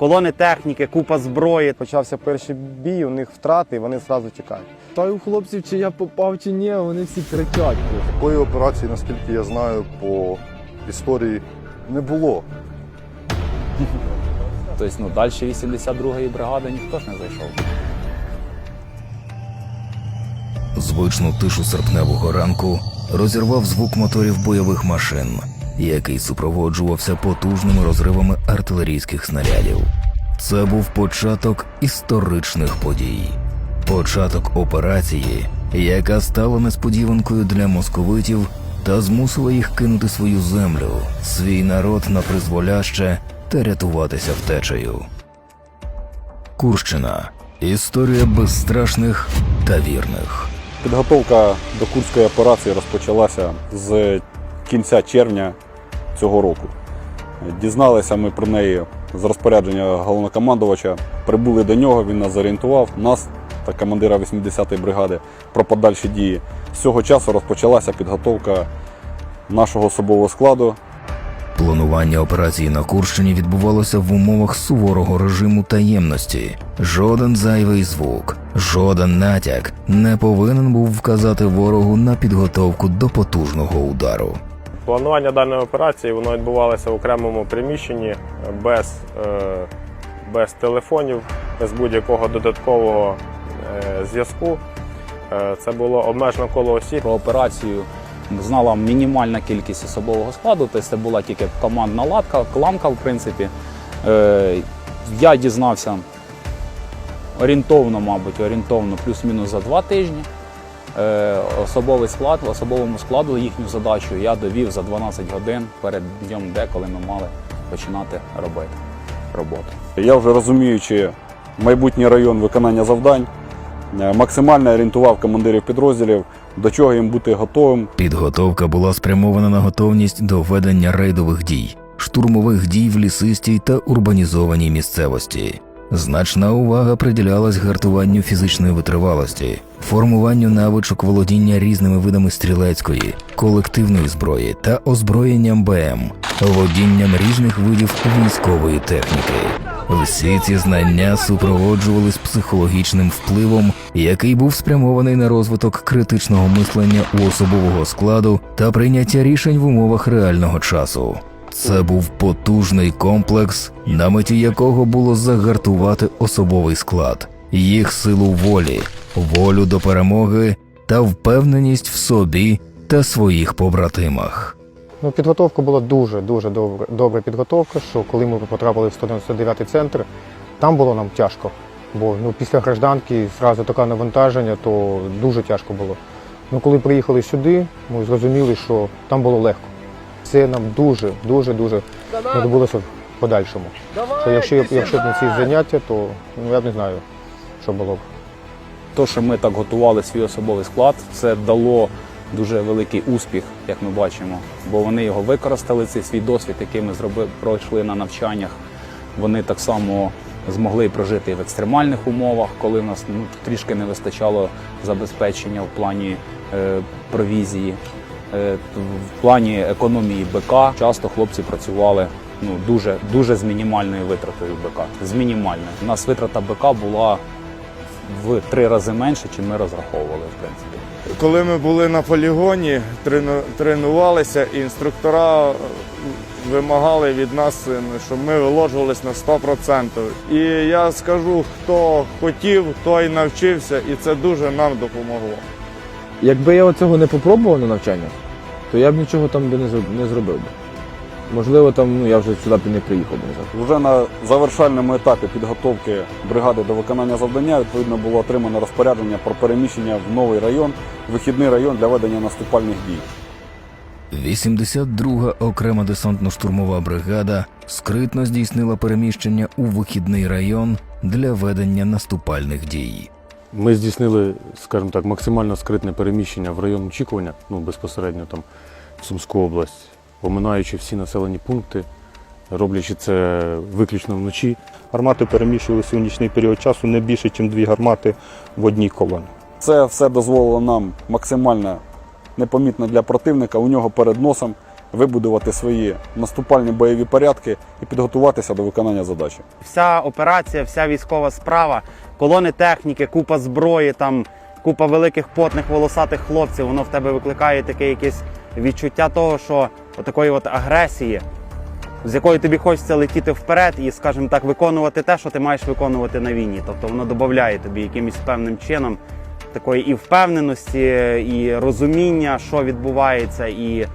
колони техніки, купа зброї. Почався перший бій, у них втрати, і вони одразу тікають. Та й у хлопців, чи я попав, чи ні, вони всі кричать. Такої операції, наскільки я знаю, по історії не було. Тобто, ну, далі 82-ї бригади ніхто ж не зайшов. Звичну тишу серпневого ранку розірвав звук моторів бойових машин, який супроводжувався потужними розривами артилерійських снарядів. Це був початок історичних подій, початок операції, яка стала несподіванкою для московитів та змусила їх кинути свою землю, свій народ на призволяще та рятуватися втечею. Курщина історія безстрашних та вірних. Підготовка до Курської операції розпочалася з кінця червня цього року. Дізналися ми про неї з розпорядження головнокомандувача. Прибули до нього, він нас зорієнтував, нас та командира 80-ї бригади про подальші дії. З цього часу розпочалася підготовка нашого особового складу Планування операції на Курщині відбувалося в умовах суворого режиму таємності. Жоден зайвий звук, жоден натяк не повинен був вказати ворогу на підготовку до потужного удару. Планування даної операції воно відбувалося в окремому приміщенні без, е, без телефонів, без будь-якого додаткового е, зв'язку. Е, це було обмежено коло осіб. Про операцію знала мінімальна кількість особового складу, тобто це була тільки командна латка, кламка, в принципі. Е, я дізнався орієнтовно, мабуть, орієнтовно плюс-мінус за два тижні. Е, особовий склад, в особовому складу їхню задачу я довів за 12 годин перед днем Д, коли ми мали починати робити роботу. Я вже розуміючи майбутній район виконання завдань, е, максимально орієнтував командирів підрозділів, до чого їм бути готовим. Підготовка була спрямована на готовність до ведення рейдових дій, штурмових дій в лісистій та урбанізованій місцевості. Значна увага приділялась гартуванню фізичної витривалості, формуванню навичок володіння різними видами стрілецької, колективної зброї та озброєнням БМ, водінням різних видів військової техніки. Всі ці знання супроводжувались психологічним впливом, який був спрямований на розвиток критичного мислення у особового складу та прийняття рішень в умовах реального часу. Це був потужний комплекс, на меті якого було загартувати особовий склад, їх силу волі, волю до перемоги та впевненість в собі та своїх побратимах. Ну, підготовка була дуже дуже добра, добра підготовка. Що коли ми потрапили в 199 центр, там було нам тяжко. Бо ну, після гражданки зразу таке навантаження, то дуже тяжко було. Ну, коли приїхали сюди, ми зрозуміли, що там було легко. Це нам дуже, дуже, дуже знадобилося в подальшому. Що якщо, якщо б не ці заняття, то ну, я б не знаю, що було б. То, що ми так готували свій особовий склад, це дало дуже великий успіх, як ми бачимо. Бо вони його використали, цей свій досвід, який ми зробили, пройшли на навчаннях. Вони так само змогли прожити і в екстремальних умовах, коли в нас ну, трішки не вистачало забезпечення в плані е, провізії, в плані економії БК. Часто хлопці працювали ну, дуже, дуже з мінімальною витратою БК. З мінімальною. У нас витрата БК була в три рази менше, чим ми розраховували, в принципі. Коли ми були на полігоні, трену- тренувалися, інструктора е, вимагали від нас, е, щоб ми виложувались на 100%. І я скажу, хто хотів, той навчився, і це дуже нам допомогло. Якби я цього не попробував на навчаннях, то я б нічого там би не зроб- не зробив би. Можливо, там ну я вже сюди б і не приїхав би назад. Вже на завершальному етапі підготовки бригади до виконання завдання відповідно було отримано розпорядження про переміщення в новий район, вихідний район для ведення наступальних дій. 82-га окрема десантно-штурмова бригада скритно здійснила переміщення у вихідний район для ведення наступальних дій. Ми здійснили, скажімо так, максимально скритне переміщення в район очікування, ну безпосередньо там в Сумську область, оминаючи всі населені пункти, роблячи це виключно вночі. Гармати переміщувалися у нічний період часу не більше, ніж дві гармати в одній колоні. Це все дозволило нам максимально непомітно для противника у нього перед носом вибудувати свої наступальні бойові порядки і підготуватися до виконання задачі. Вся операція, вся військова справа, колони техніки, купа зброї, там купа великих потних волосатих хлопців, воно в тебе викликає таке якесь відчуття того, що такої от агресії, з якою тобі хочеться летіти вперед і, скажімо так, виконувати те, що ти маєш виконувати на війні. Тобто воно додає тобі якимось певним чином такої і впевненості, і розуміння, що відбувається, і,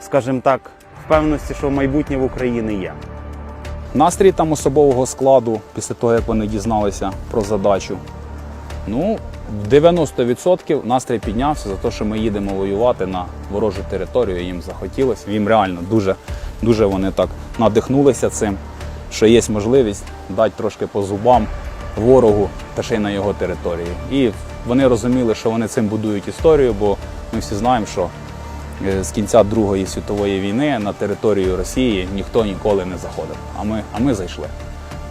скажімо так, впевненості, що майбутнє в Україні є. Настрій там особового складу після того, як вони дізналися про задачу. Ну, 90% настрій піднявся за те, що ми їдемо воювати на ворожу територію. Їм захотілося. Їм реально дуже, дуже вони так надихнулися цим, що є можливість дати трошки по зубам ворогу та ще й на його території. І вони розуміли, що вони цим будують історію, бо ми всі знаємо, що з кінця Другої світової війни на територію Росії ніхто ніколи не заходив. А ми, а ми зайшли.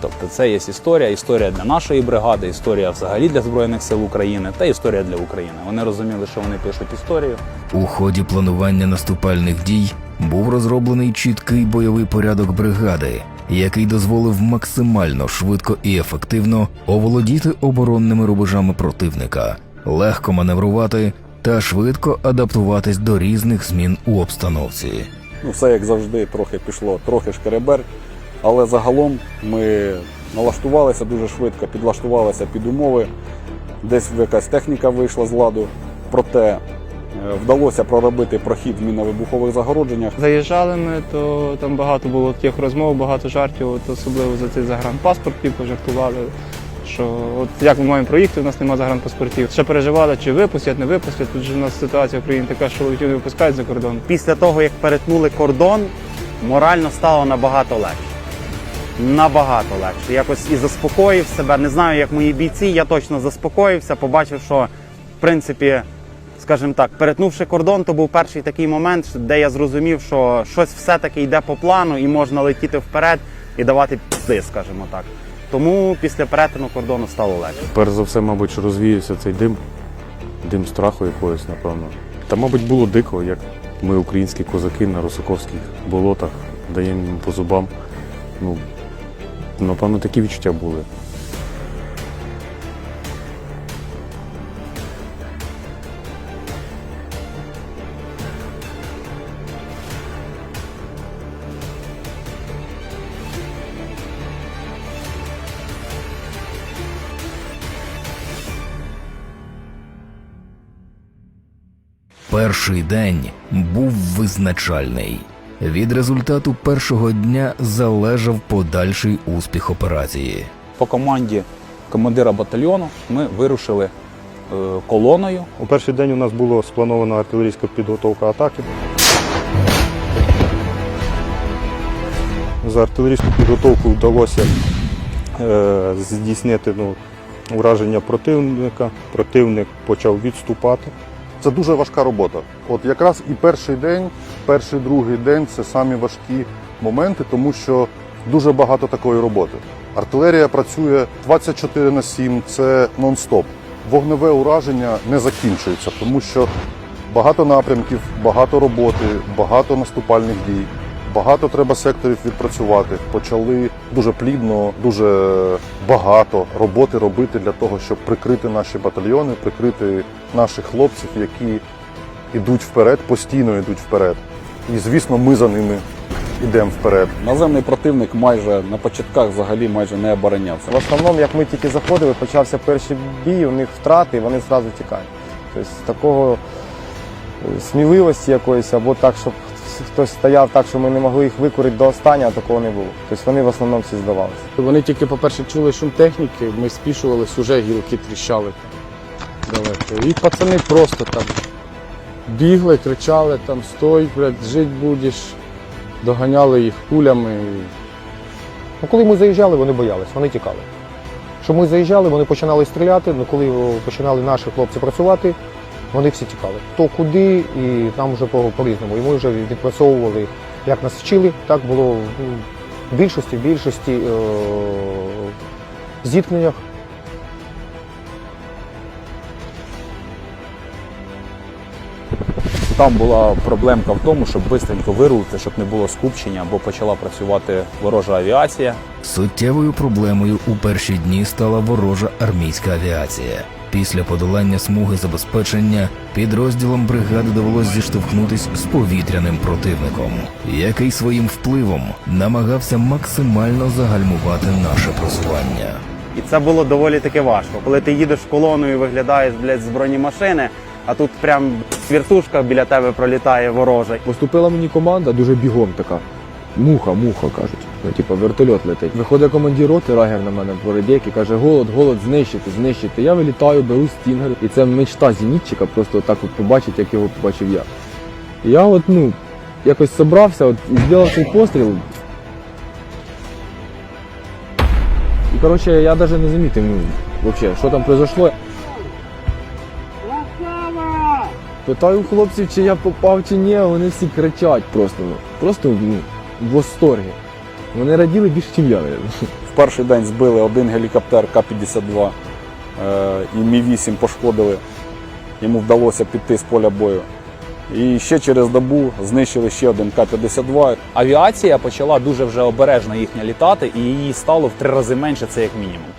Тобто це є історія, історія для нашої бригади, історія взагалі для Збройних сил України та історія для України. Вони розуміли, що вони пишуть історію. У ході планування наступальних дій був розроблений чіткий бойовий порядок бригади, який дозволив максимально швидко і ефективно оволодіти оборонними рубежами противника, легко маневрувати та швидко адаптуватись до різних змін у обстановці. Ну, все як завжди, трохи пішло, трохи шкеребер. Але загалом ми налаштувалися дуже швидко, підлаштувалися під умови. Десь якась техніка вийшла з ладу. Проте е, вдалося проробити прохід в мінно-вибухових загородженнях. Заїжджали ми, то там багато було таких розмов, багато жартів, от особливо за цей загранпаспорт, пожартували. Що от як ми маємо проїхати, у нас немає загранпаспортів. Ще переживали, чи випустять, не випустять. Тут же у нас ситуація в країні така, що не випускають за кордон. Після того, як перетнули кордон, морально стало набагато легше. Набагато легше. Якось і заспокоїв себе. Не знаю, як мої бійці, я точно заспокоївся, побачив, що в принципі, скажімо так, перетнувши кордон, то був перший такий момент, де я зрозумів, що щось все-таки йде по плану і можна летіти вперед і давати пізди, скажімо так. Тому після перетину кордону стало легше. Перш за все, мабуть, розвіявся цей дим, дим страху якогось, напевно. Та, мабуть, було дико, як ми, українські козаки, на русаковських болотах даємо їм по зубам. Ну, напевно, такі відчуття були. Перший день був визначальний. Від результату першого дня залежав подальший успіх операції. По команді командира батальйону ми вирушили е, колоною У перший день у нас було спланована артилерійська підготовка атаки. За артилерійську підготовку вдалося е, здійснити ну, ураження противника. Противник почав відступати. Це дуже важка робота. От якраз і перший день, перший другий день це самі важкі моменти, тому що дуже багато такої роботи. Артилерія працює 24 на 7, це нон-стоп. Вогневе ураження не закінчується, тому що багато напрямків, багато роботи, багато наступальних дій. Багато треба секторів відпрацювати. Почали дуже плідно, дуже багато роботи робити для того, щоб прикрити наші батальйони, прикрити наших хлопців, які йдуть вперед, постійно йдуть вперед. І звісно, ми за ними йдемо вперед. Наземний противник майже на початках взагалі майже не оборонявся. В основному, як ми тільки заходили, почався перший бій, у них втрати, і вони одразу тікають. Тобто такого сміливості якоїсь, або так, щоб хтось стояв так, що ми не могли їх викорити до останнього, такого не було. Тобто вони в основному всі здавалися. Вони тільки, по-перше, чули шум техніки, ми спішувались, уже гілки тріщали далеко. І пацани просто там бігли, кричали, там стой, блядь, жить будеш. Доганяли їх кулями. Ну, коли ми заїжджали, вони боялись, вони тікали. Що ми заїжджали, вони починали стріляти, ну коли починали наші хлопці працювати, вони всі тікали. То куди, і там вже по- по-різному. І ми вже відпрацьовували, як нас вчили, так було в більшості, в більшості е- зіткненнях. Там була проблемка в тому, щоб швидко вирулити, щоб не було скупчення, бо почала працювати ворожа авіація. Суттєвою проблемою у перші дні стала ворожа армійська авіація. Після подолання смуги забезпечення підрозділам бригади довелось зіштовхнутись з повітряним противником, який своїм впливом намагався максимально загальмувати наше просування. І це було доволі таки важко. Коли ти їдеш колоною і виглядаєш блядь, з бронемашини, а тут прям віртушка біля тебе пролітає ворожа. Поступила мені команда дуже бігом така. Муха, муха, кажуть. Ну, типу, вертольот летить. Виходить командир роти, рагер на мене порядек і каже, голод, голод, знищити, знищити. Я вилітаю, беру стінгер. І це мечта зенітчика, просто так от побачити, як його побачив я. І я от, ну, якось собрався от, і зробив цей постріл. І коротше, я навіть не замітив, ну, вообще, що там произошло. Питаю хлопців, чи я попав, чи ні, а вони всі кричать просто. ну, Просто ну, в восторгі. Вони раділи більше, ніж я. В перший день збили один гелікоптер К-52 е, і Мі-8 пошкодили. Йому вдалося піти з поля бою. І ще через добу знищили ще один К-52. Авіація почала дуже вже обережно їхня літати, і її стало в три рази менше, це як мінімум.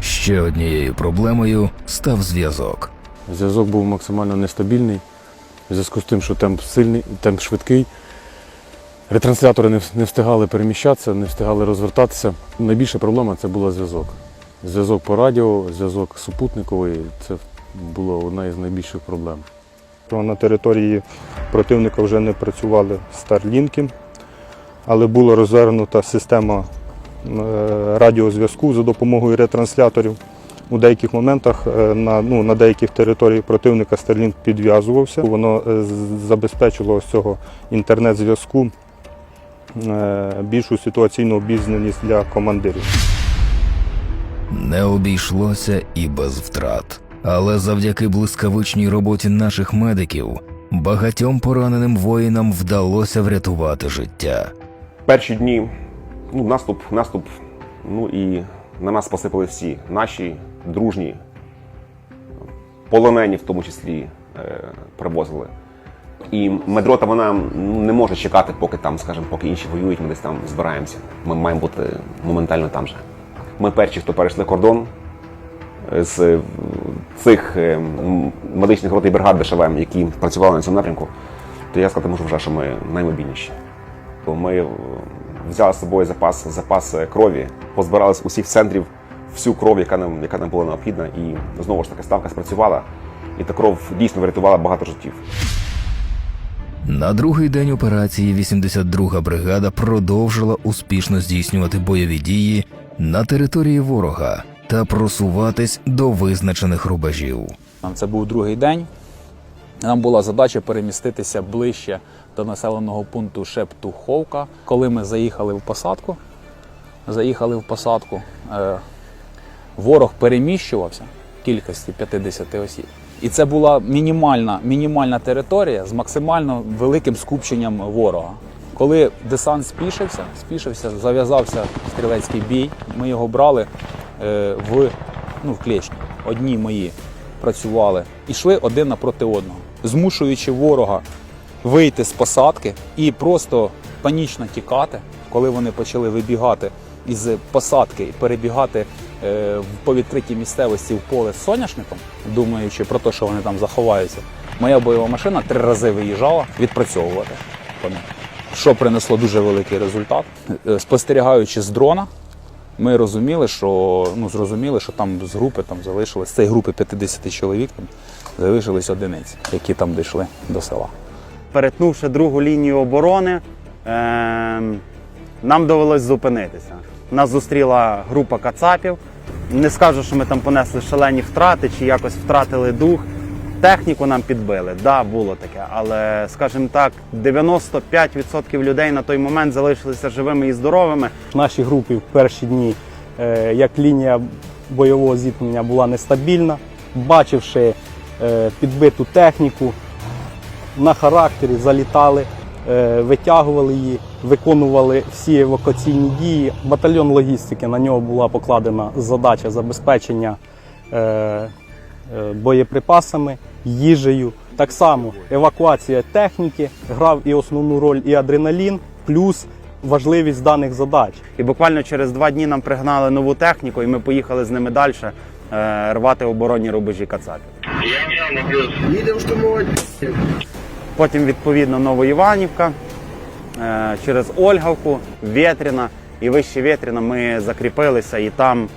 Ще однією проблемою став зв'язок. Зв'язок був максимально нестабільний, в зв'язку з тим, що темп сильний, темп швидкий. Ретранслятори не, встигали переміщатися, не встигали розвертатися. Найбільша проблема це була зв'язок. Зв'язок по радіо, зв'язок супутниковий це була одна із найбільших проблем. На території противника вже не працювали старлінки, але була розвернута система е, радіозв'язку за допомогою ретрансляторів. У деяких моментах е, на, ну, на деяких територіях противника Starlink підв'язувався. Воно е, з- забезпечило цього інтернет-зв'язку е, більшу ситуаційну обізнаність для командирів. Не обійшлося і без втрат. Але завдяки блискавичній роботі наших медиків багатьом пораненим воїнам вдалося врятувати життя. перші дні ну, наступ, наступ. Ну і на нас посипали всі наші дружні, полонені в тому числі е, привозили. І медрота вона не може чекати, поки там, скажімо, поки інші воюють, ми десь там збираємося. Ми маємо бути моментально там же. Ми перші, хто перейшли кордон е, з цих е, медичних рот і бригад ДШВ, які працювали на цьому напрямку, то я сказати можу вже, що ми наймобільніші. Ми взяли з собою запас, запас крові, позбирали з усіх центрів всю кров, яка нам, яка нам була необхідна, і знову ж таки ставка спрацювала, і та кров дійсно врятувала багато життів. На другий день операції 82-га бригада продовжила успішно здійснювати бойові дії на території ворога та просуватись до визначених рубежів. Це був другий день. Нам була задача переміститися ближче до населеного пункту Шептуховка. Коли ми заїхали в посадку, заїхали в посадку, е, ворог переміщувався в кількості 50 осіб. І це була мінімальна, мінімальна територія з максимально великим скупченням ворога. Коли десант спішився, спішився, зав'язався стрілецький бій, ми його брали е, в, ну, в клєчні. Одні мої працювали і йшли один напроти одного, змушуючи ворога вийти з посадки і просто панічно тікати, коли вони почали вибігати із посадки і перебігати по відкритій місцевості в поле з соняшником, думаючи про те, що вони там заховаються. Моя бойова машина три рази виїжджала відпрацьовувати. Що принесло дуже великий результат. Е, Спостерігаючи з дрона, ми розуміли, що ну зрозуміли, що там з групи там залишилось цієї групи 50 чоловік, там залишились одиниці, які там дійшли до села. перетнувши другу лінію оборони, ем, нам довелось зупинитися. Нас зустріла група кацапів. Не скажу, що ми там понесли шалені втрати чи якось втратили дух. Техніку нам підбили, да, було таке. Але, скажімо так, 95% людей на той момент залишилися живими і здоровими. В нашій групі в перші дні, е, як лінія бойового зіткнення була нестабільна, бачивши е, підбиту техніку, на характері залітали, витягували її, виконували всі евакуаційні дії. Батальйон логістики на нього була покладена задача забезпечення е, е, боєприпасами, їжею, Так само евакуація техніки грав і основну роль і адреналін, плюс важливість даних задач. І буквально через два дні нам пригнали нову техніку, і ми поїхали з ними далі е, рвати оборонні рубежі Кацапів. Потім, відповідно, Новоіванівка, е, через Ольгавку, Вєтріна і вище Вєтріна ми закріпилися і там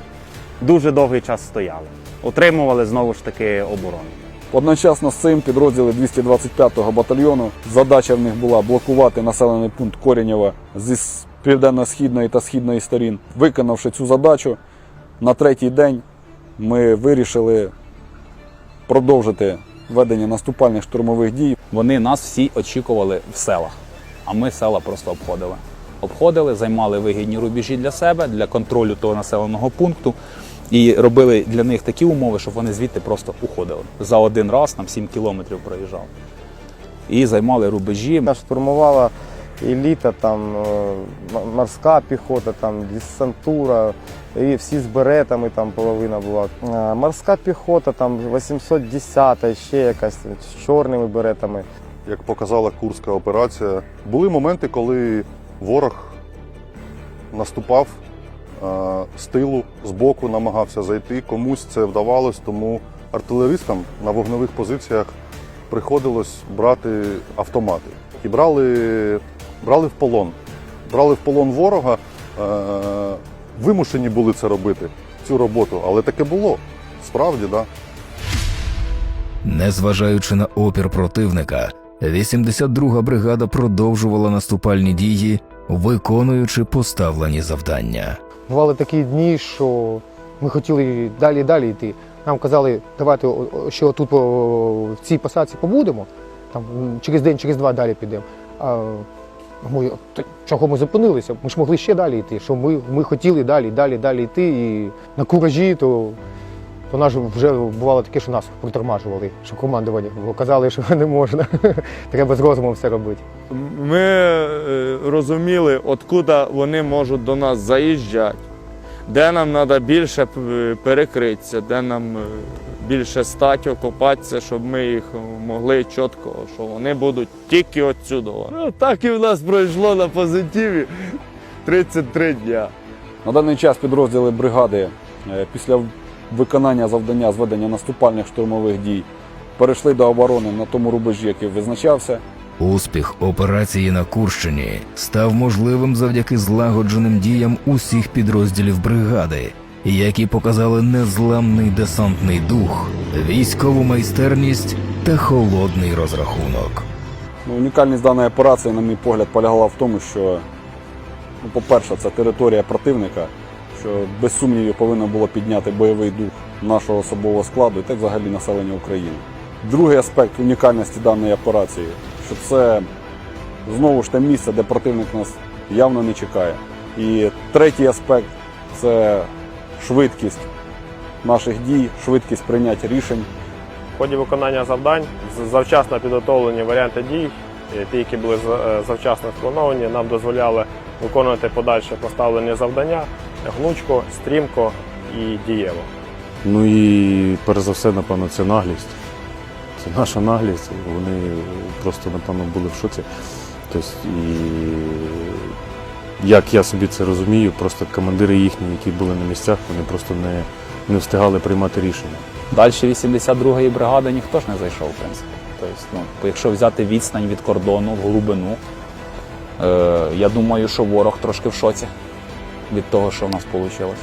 дуже довгий час стояли. Утримували знову ж таки оборону. Одночасно з цим підрозділи 225-го батальйону. Задача в них була блокувати населений пункт Корінєва зі південно-східної та східної сторін. Виконавши цю задачу, на третій день ми вирішили продовжити ведення наступальних штурмових дій. Вони нас всі очікували в селах, а ми села просто обходили. Обходили, займали вигідні рубежі для себе, для контролю того населеного пункту. І робили для них такі умови, щоб вони звідти просто уходили. За один раз нам 7 кілометрів проїжджали. І займали рубежі. Нас штурмувала еліта, там е, морська піхота, там десантура, і всі з беретами, там половина була. Е, Морська піхота, там 810-та, ще якась з чорними беретами. Як показала Курська операція, були моменти, коли ворог наступав е, з тилу, з боку намагався зайти. Комусь це вдавалось, тому артилеристам на вогневих позиціях приходилось брати автомати. І брали, брали в полон. Брали в полон ворога, е, вимушені були це робити, цю роботу. Але таке було. Справді, так. Да. Незважаючи на опір противника, 82-га бригада продовжувала наступальні дії, виконуючи поставлені завдання. Бували такі дні, що ми хотіли далі і далі йти. Нам казали, давайте ще тут в цій посадці побудемо, там через день, через два далі підемо. Ми, «Та чого ми зупинилися? Ми ж могли ще далі йти. Що ми, ми хотіли далі, далі, далі йти. І на куражі, то, то нас вже бувало таке, що нас притормажували, що командування казали, що не можна. Треба з розумом все робити. Ми е, розуміли, откуда вони можуть до нас заїжджати, де нам треба більше перекритися, де нам е, більше стати, окопатися, щоб ми їх могли чітко, що вони будуть тільки отсюди. Ну, так і в нас пройшло на позитиві 33 дня. На даний час підрозділи бригади е, після виконання завдання зведення наступальних штурмових дій перейшли до оборони на тому рубежі, який визначався. Успіх операції на Курщині став можливим завдяки злагодженим діям усіх підрозділів бригади, які показали незламний десантний дух, військову майстерність та холодний розрахунок. Ну, унікальність даної операції, на мій погляд, полягала в тому, що, ну, по-перше, це територія противника, що без сумнівів повинно було підняти бойовий дух нашого особового складу і так взагалі населення України. Другий аспект унікальності даної операції, що це знову ж те місце, де противник нас явно не чекає. І третій аспект це швидкість наших дій, швидкість прийняття рішень. В ході виконання завдань завчасно підготовлені варіанти дій, е, ті, які були е, завчасно сплановані, нам дозволяли виконувати подальше поставлені завдання гнучко, стрімко і дієво. Ну і перш за все, напевно, це наглість. Це наша наглість. Вони просто, напевно, були в шоці. Тобто, і як я собі це розумію, просто командири їхні, які були на місцях, вони просто не, не встигали приймати рішення. Далі 82-ї бригади ніхто ж не зайшов, в принципі. Тобто, ну, якщо взяти відстань від кордону в глибину, е, я думаю, що ворог трошки в шоці від того, що в нас вийшло.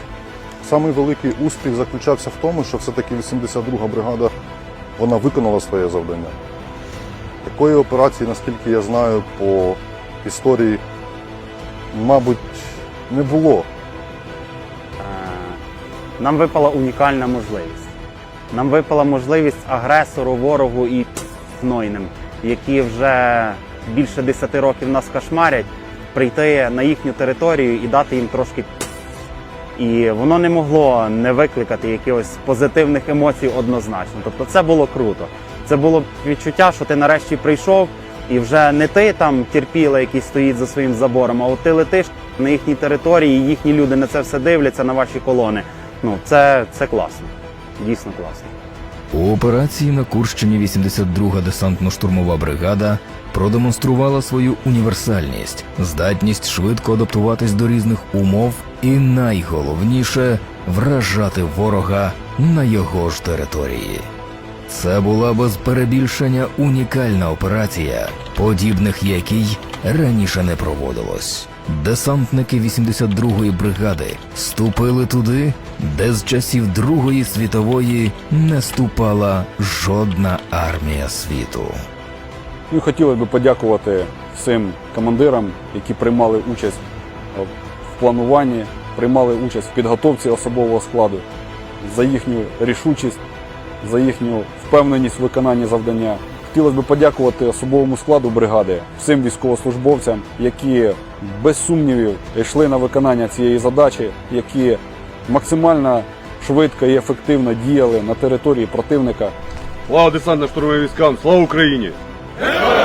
Самий великий успіх заключався в тому, що все-таки 82-га бригада вона виконала своє завдання. Такої операції, наскільки я знаю, по історії, мабуть, не було. Е, Нам випала унікальна можливість. Нам випала можливість агресору, ворогу і знойним, які вже більше 10 років нас кошмарять, прийти на їхню територію і дати їм трошки. І воно не могло не викликати якихось позитивних емоцій однозначно. Тобто це було круто. Це було відчуття, що ти нарешті прийшов, і вже не ти там терпіла, який стоїть за своїм забором, а от ти летиш на їхній території, і їхні люди на це все дивляться, на ваші колони. Ну, це, це класно. Дійсно класно. У операції на Курщині 82-га десантно-штурмова бригада продемонструвала свою універсальність, здатність швидко адаптуватись до різних умов і найголовніше вражати ворога на його ж території. Це була без перебільшення унікальна операція, подібних якій раніше не проводилось. Десантники 82-ї бригади ступили туди, де з часів Другої світової не ступала жодна армія світу. Ну і хотілося б подякувати всім командирам, які приймали участь в плануванні, приймали участь в підготовці особового складу, за їхню рішучість, за їхню впевненість в виконанні завдання. Хотілося б подякувати особовому складу бригади, всім військовослужбовцям, які без сумнівів йшли на виконання цієї задачі, які максимально швидко і ефективно діяли на території противника. Слава десантно-штурмовим військам! Слава Україні! Yeah.